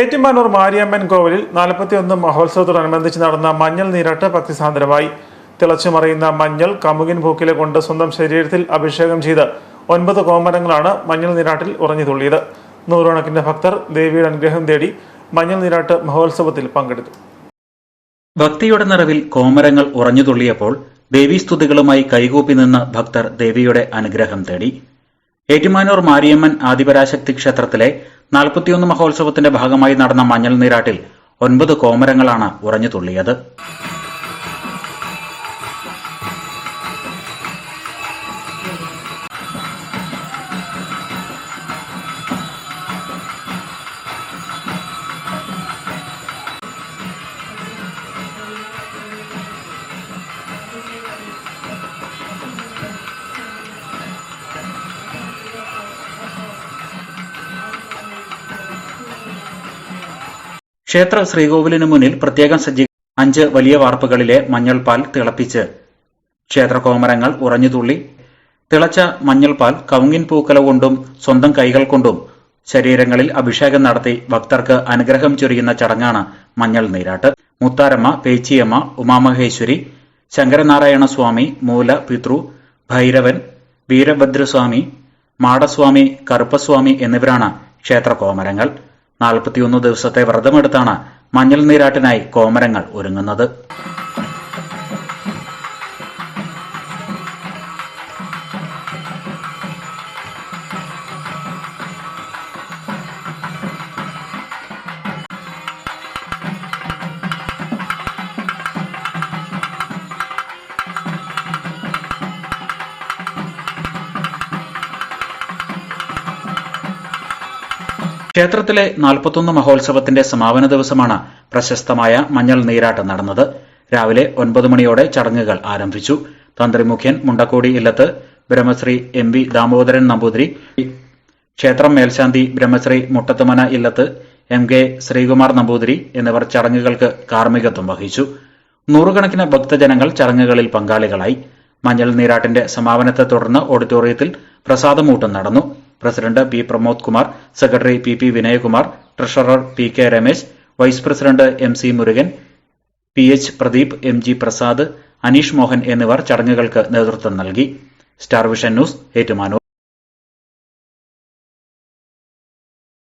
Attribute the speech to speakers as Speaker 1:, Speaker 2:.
Speaker 1: ഏറ്റുമാനൂർ മാരിയമ്മൻ കോവിലിൽ നാൽപ്പത്തിയൊന്ന് മഹോത്സവത്തോടനുബന്ധിച്ച് നടന്ന മഞ്ഞൾ നീരാട്ട് ഭക്തിസാന്ദ്രമായി. തിളച്ചുമറിയുന്ന മഞ്ഞൾ കമുകിൻ ഭൂക്കിലെ കൊണ്ട് സ്വന്തം ശരീരത്തിൽ അഭിഷേകം ചെയ്ത് ഒൻപത് കോമരങ്ങളാണ് മഞ്ഞൾ നീരാട്ടിൽ ഉറഞ്ഞു തുള്ളിയത്. നൂറുകണക്കിന് ഭക്തർ ദേവിയുടെ അനുഗ്രഹം തേടി മഞ്ഞൾ നീരാട്ട് മഹോത്സവത്തിൽ പങ്കെടുത്തു.
Speaker 2: ഭക്തിയുടെ നിറവിൽ കോമരങ്ങൾ ഉറഞ്ഞു തുള്ളിയപ്പോൾ ദേവീസ്തുതികളുമായി കൈകൂപ്പി നിന്ന് ഭക്തർ ദേവിയുടെ അനുഗ്രഹം തേടി. ഏറ്റുമാനൂർ മാരിയമ്മൻ ആദിപരാശക്തി ക്ഷേത്രത്തിലെ നാൽപ്പത്തിയൊന്ന് മഹോത്സവത്തിന്റെ ഭാഗമായി നടന്ന മഞ്ഞൾ നീരാട്ടിൽ ഒൻപത് കോമരങ്ങളാണ് ഉറഞ്ഞു തുള്ളിയത് ക്ഷേത്ര ശ്രീകോവിലിനു മുന്നിൽ പ്രത്യേകം സജ്ജീ അഞ്ച് വലിയ വാർപ്പുകളിലെ മഞ്ഞൾപാൽ തിളപ്പിച്ച്. ക്ഷേത്രകോമരങ്ങൾ ഉറഞ്ഞുതുള്ളി തിളച്ച മഞ്ഞൾപാൽ കവുങ്ങിൻ പൂക്കല കൊണ്ടും സ്വന്തം കൈകൾ കൊണ്ടും ശരീരങ്ങളിൽ അഭിഷേകം നടത്തി ഭക്തർക്ക് അനുഗ്രഹം ചൊരിയുന്ന ചടങ്ങാണ് മഞ്ഞൾ നീരാട്ട്. മുത്താരമ്മ പേച്ചിയമ്മ ഉമാമഹേശ്വരി ശങ്കരനാരായണ സ്വാമി മൂല പിതൃ ഭൈരവൻ വീരഭദ്രസ്വാമി മാടസ്വാമി കറുപ്പസ്വാമി എന്നിവരാണ് ക്ഷേത്ര കോമരങ്ങൾ. നാൽപ്പത്തിയൊന്ന് ദിവസത്തെ വ്രതമെടുത്താണ് മഞ്ഞൾ നീരാട്ടിനായി കോമരങ്ങൾ ഒരുങ്ങുന്നത്. ക്ഷേത്രത്തിലെ നാൽപ്പത്തൊന്ന് മഹോത്സവത്തിന്റെ സമാപന ദിവസമാണ് പ്രശസ്തമായ മഞ്ഞൾ നീരാട്ട് നടന്നത്. രാവിലെ ഒൻപത് മണിയോടെ ചടങ്ങുകൾ ആരംഭിച്ചു. തന്ത്രി മുഖ്യൻ മുണ്ടക്കോടി ഇല്ലത്ത് ബ്രഹ്മശ്രീ എം വി ദാമോദരൻ നമ്പൂതിരി ക്ഷേത്രം മേൽശാന്തി ബ്രഹ്മശ്രീ മുട്ടത്തുമന ഇല്ലത്ത് എം കെ ശ്രീകുമാർ നമ്പൂതിരി എന്നിവർ ചടങ്ങുകൾക്ക് കാർമ്മികത്വം വഹിച്ചു. നൂറുകണക്കിന് ഭക്തജനങ്ങൾ ചടങ്ങുകളിൽ പങ്കാളികളായി. മഞ്ഞൾ നീരാട്ടിന്റെ സമാപനത്തെ തുടർന്ന് ഓഡിറ്റോറിയത്തിൽ പ്രസാദമൂട്ടം നടന്നു. President P Pramod Kumar secretary P P Vinayakumar treasurer P K Ramesh vice president M C Murukan P H Pradeep M G Prasad Aneesh Mohan എന്നിവർ ചടങ്ങുകൾക്ക് നേതൃത്വം നൽകി. Star vision news Ettumanoor.